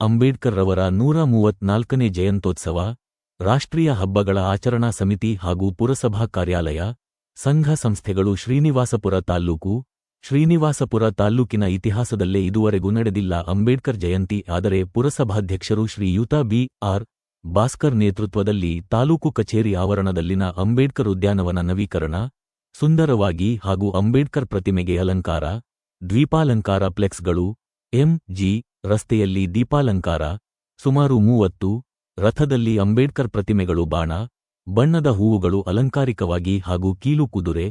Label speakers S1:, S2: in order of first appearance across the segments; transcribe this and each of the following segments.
S1: ಅಂಬೇಡ್ಕರ್ ರವರ ನೂರ ಮೂವತ್ನಾಲ್ಕನೇ ಜಯಂತೋತ್ಸವ ರಾಷ್ಟ್ರೀಯ ಹಬ್ಬಗಳ ಆಚರಣಾ ಸಮಿತಿ ಹಾಗೂ ಪುರಸಭಾ ಕಾರ್ಯಾಲಯ, ಸಂಘ ಸಂಸ್ಥೆಗಳು ಶ್ರೀನಿವಾಸಪುರ ತಾಲ್ಲೂಕು, ಶ್ರೀನಿವಾಸಪುರ ತಾಲ್ಲೂಕಿನ ಇತಿಹಾಸದಲ್ಲೇ ಇದುವರೆಗೂ ನಡೆದಿಲ್ಲ ಅಂಬೇಡ್ಕರ್ ಜಯಂತಿ, ಆದರೆ ಪುರಸಭಾಧ್ಯಕ್ಷರು ಶ್ರೀಯುತ ಬಿ ಆರ್ ಭಾಸ್ಕರ್ ನೇತೃತ್ವದಲ್ಲಿ ತಾಲೂಕು ಕಚೇರಿ ಆವರಣದಲ್ಲಿನ ಅಂಬೇಡ್ಕರ್ ಉದ್ಯಾನವನ ನವೀಕರಣ, ಸುಂದರವಾಗಿ ಹಾಗೂ ಅಂಬೇಡ್ಕರ್ ಪ್ರತಿಮೆಗೆ ಅಲಂಕಾರ, ದ್ವೀಪಾಲಂಕಾರ ಫ್ಲೆಕ್ಸ್ಗಳು ಎಂ ಜಿ ರಸ್ತೆಯಲ್ಲಿ ದೀಪಾಲಂಕಾರ, ಸುಮಾರು ಮೂವತ್ತು, ರಥದಲ್ಲಿ ಅಂಬೇಡ್ಕರ್ ಪ್ರತಿಮೆಗಳು ಬಾಣ, ಬಣ್ಣದ ಹೂವುಗಳು ಅಲಂಕಾರಿಕವಾಗಿ ಹಾಗೂ ಕೀಲು ಕುದುರೆ,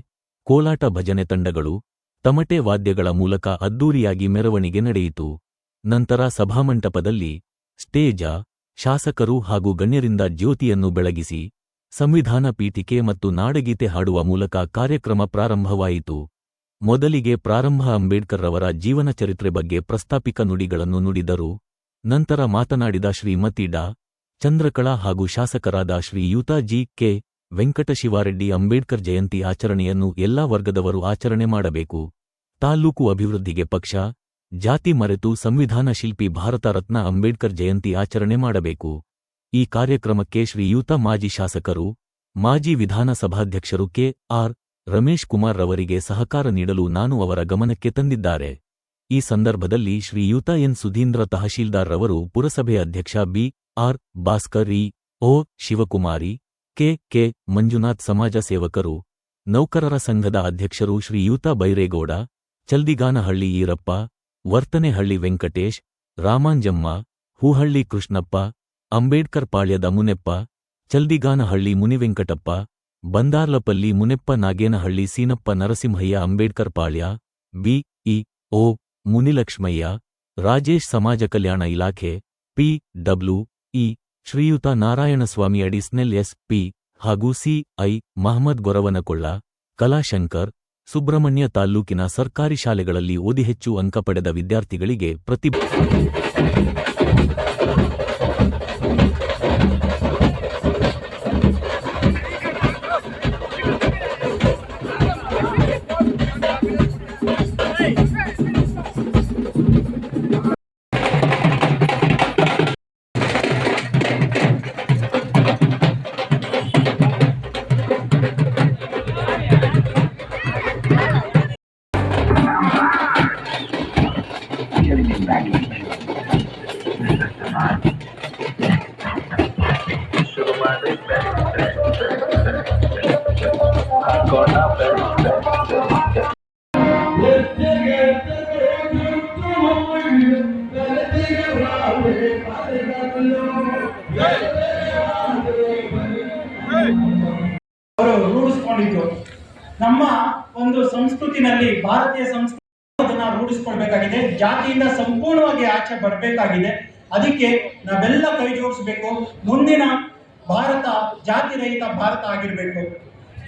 S1: ಕೋಲಾಟ ಭಜನೆ ತಂಡಗಳು, ತಮಟೆ ವಾದ್ಯಗಳ ಮೂಲಕ ಅದ್ದೂರಿಯಾಗಿ ಮೆರವಣಿಗೆ ನಡೆಯಿತು. ನಂತರ ಸಭಾಮಂಟಪದಲ್ಲಿ ಸ್ಟೇಜ, ಶಾಸಕರು ಹಾಗೂ ಗಣ್ಯರಿಂದ ಜ್ಯೋತಿಯನ್ನು ಬೆಳಗಿಸಿ, ಸಂವಿಧಾನ ಪೀಠಿಕೆ ಮತ್ತು ನಾಡಗೀತೆ ಹಾಡುವ ಮೂಲಕ ಕಾರ್ಯಕ್ರಮ ಪ್ರಾರಂಭವಾಯಿತು. ಮೊದಲಿಗೆ ಪ್ರಾರಂಭ ಅಂಬೇಡ್ಕರ್ ರವರ ಜೀವನ ಚರಿತ್ರೆ ಬಗ್ಗೆ ಪ್ರಸ್ತಾಪಿಕ ನುಡಿಗಳನ್ನು ನುಡಿದರು. ನಂತರ ಮಾತನಾಡಿದ ಶ್ರೀಮತಿ ಡಾ. ಚಂದ್ರಕಳಾ ಹಾಗೂ ಶಾಸಕರಾದ ಶ್ರೀ ಜಿ. ಕೆ. ವೆಂಕಟಶಿವಾರೆಡ್ಡಿ ಅಂಬೇಡ್ಕರ್ ಜಯಂತಿ ಆಚರಣೆಯನ್ನು ಎಲ್ಲಾ ವರ್ಗದವರು ಆಚರಣೆ ಮಾಡಬೇಕು. ತಾಲ್ಲೂಕು ಅಭಿವೃದ್ಧಿಗೆ ಪಕ್ಷ, ಜಾತಿ ಮರೆತು ಸಂವಿಧಾನ ಶಿಲ್ಪಿ ಭಾರತ ರತ್ನ ಅಂಬೇಡ್ಕರ್ ಜಯಂತಿ ಆಚರಣೆ ಮಾಡಬೇಕು. ಈ ಕಾರ್ಯಕ್ರಮಕ್ಕೆ ಶ್ರೀಯುತ ಮಾಜಿ ಶಾಸಕರು, ಮಾಜಿ ವಿಧಾನಸಭಾಧ್ಯಕ್ಷರು ಕೆ. ಆರ್. ರಮೇಶ್ ಕುಮಾರ್ ರವರಿಗೆ ಸಹಕಾರ ನೀಡಲು ನಾನು ಅವರ ಗಮನಕ್ಕೆ ತಂದಿದ್ದಾರೆ. ಈ ಸಂದರ್ಭದಲ್ಲಿ ಶ್ರೀಯುತ ಎನ್ ಸುಧೀಂದ್ರ ತಹಶೀಲ್ದಾರ್ ರವರು ಪುರಸಭೆ ಅಧ್ಯಕ್ಷ B. R. Bhaskar, E. O. Shivakumari, K. K. Manjunath ಸಮಾಜ ಸೇವಕರು, ನೌಕರರ ಸಂಘದ ಅಧ್ಯಕ್ಷರು ಶ್ರೀಯುತ Byregowda, Chaldiganahalli Eerappa, ವರ್ತನೆಹಳ್ಳಿ Venkatesh, Ramanjamma, Hoohalli Krishnappa, Ambedkar ಪಾಳ್ಯದ Muneppa, Chaldiganahalli Munivenkatappa Bandarlapalli Muneppa Nagenahalli Seenappa Narasimhaiah Ambedkar Palya, B, E, O, Munilakshmaiah, Rajesh ಸಮಾಜ ಕಲ್ಯಾಣ ಇಲಾಖೆ, ಪಿ, ಡಬ್ಲ್ಯೂ, ಇ, ಶ್ರೀಯುತ ನಾರಾಯಣಸ್ವಾಮಿ ಅಡಿಸ್ನೆಲ್ ಎಸ್, ಪಿ, ಹಾಗೂ ಸಿ, ಐ, ಮಹಮ್ಮದ್ ಗೊರವನಕೊಳ್ಳ, ಕಲಾಶಂಕರ್, ಸುಬ್ರಹ್ಮಣ್ಯ ತಾಲ್ಲೂಕಿನ ಸರ್ಕಾರಿ ಶಾಲೆಗಳಲ್ಲಿ ಓದಿ ಹೆಚ್ಚು ಅಂಕ ಪಡೆದ ವಿದ್ಯಾರ್ಥಿಗಳಿಗೆ ಪ್ರತಿ
S2: ಅವರು ರೂಢಿಸ್ಕೊಂಡಿದ್ದು. ನಮ್ಮ ಒಂದು ಸಂಸ್ಕೃತಿನಲ್ಲಿ ಭಾರತೀಯ ಸಂಸ್ಕೃತಿ ರೂಢಿಸ್ಕೊಳ್ಬೇಕಾಗಿದೆ. ಜಾತಿಯಿಂದ ಸಂಪೂರ್ಣವಾಗಿ ಆಚೆ ಬರಬೇಕಾಗಿದೆ. ಅದಕ್ಕೆ ನಾವೆಲ್ಲ ಕೈ ಜೋಡಿಸ್ಬೇಕು ಮುಂದಿನ ಭಾರತ ಜಾತಿ ರಹಿತ ಭಾರತ ಆಗಿರ್ಬೇಕು.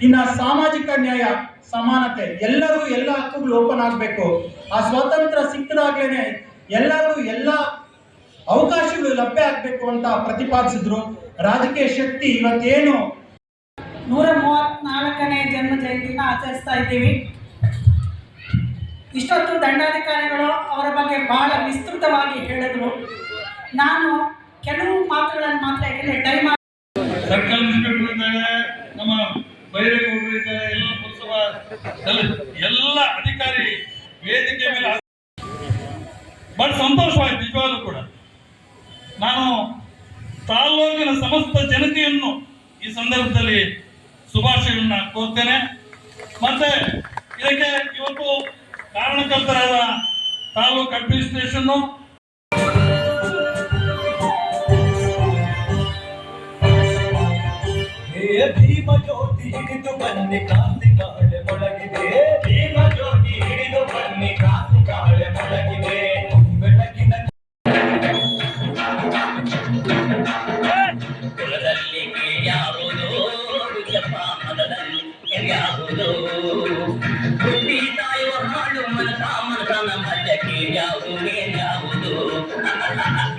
S2: ಇನ್ನ ಸಾಮಾಜಿಕ ನ್ಯಾಯ, ಸಮಾನತೆ ಎಲ್ಲರೂ ಎಲ್ಲ ಹಕ್ಕುಗಳು ಓಪನ್ ಆಗಬೇಕು. ಆ ಸ್ವಾತಂತ್ರ್ಯ ಸಿಕ್ಕದಾಗ್ಲೇನೆ ಎಲ್ಲರೂ ಎಲ್ಲ ಅವಕಾಶಗಳು ಲಭ್ಯ ಆಗಬೇಕು ಅಂತ ಪ್ರತಿಪಾದಿಸಿದ್ರು. ರಾಜಕೀಯ ಶಕ್ತಿ ಇವತ್ತೇನು?
S3: ನೂರ ಮೂವತ್ನಾಲ್ಕನೇ ಜನ್ಮ ಜಯಂತಿನ ಆಚರಿಸ್ತಾ ಇದ್ದೀವಿ. ಇಷ್ಟೊತ್ತು ದಂಡಾಧಿಕಾರಿಗಳು ಅವರ ಬಗ್ಗೆ ಬಹಳ ವಿಸ್ತೃತವಾಗಿ ಹೇಳಿದ್ರು. ನಾನು ಕೆಲವು ಮಾತುಗಳನ್ನು ಮಾತ್ರ ಯಾಕೆಂದರೆ ಟೈಮ್
S4: ಎಲ್ಲ- ಅಧಿಕಾರಿ ವೇದಿಕೆ ಮೇಲೆ ಬಹಳ ಸಂತೋಷವಾಯಿತು ನಿಜವಾಗ್ಲೂ ಕೂಡ. ನಾನು ತಾಲ್ಲೂಕಿನ ಸಮಸ್ತ ಜನತೆಯನ್ನು ಈ ಸಂದರ್ಭದಲ್ಲಿ ಶುಭಾಶಯಗಳನ್ನ ಕೋರ್ತೇನೆ. ಮತ್ತೆ ಇದಕ್ಕೆ ಇವತ್ತು ಕಾರಣಕರ್ತರಾದ ತಾಲೂಕು ಅಡ್ಮಿನಿಸ್ಟ್ರೇಷನ್ನು
S5: ಹೇ ಭೀಮ ಜ್ಯೋತಿ ಹಿಡಿದು ಬನ್ನಿ, ಕಾಂತಿ ಕಾಳೆ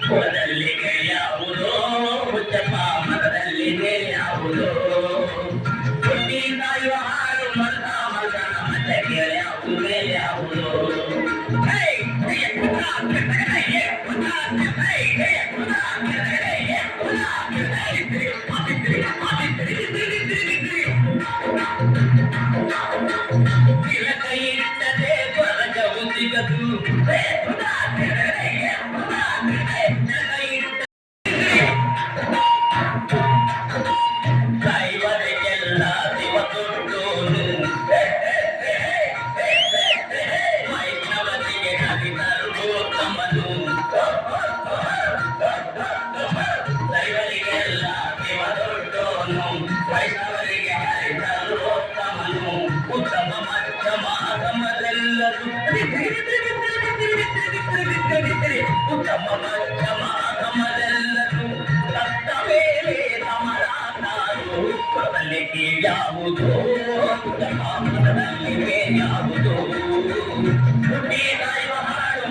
S6: ಕೊಳದಲ್ಲಿಗೆ ಯಾವುದೋ ಮುತ್ತಪ್ಪ ಮರದಲ್ಲಿಗೆ ಯಾವುದೋ ಹುಟ್ಟಿ ಕಾಯುವ ಹಾಲು ಮರದ ಮಗನ ಮನೆಗೆ ಯಾವುದೇ ಯಾವುದೋ Thank you. ಯಾವುದು ಇವೆ ಯಾವುದು ಹುಟ್ಟಿದ ಹಾಡು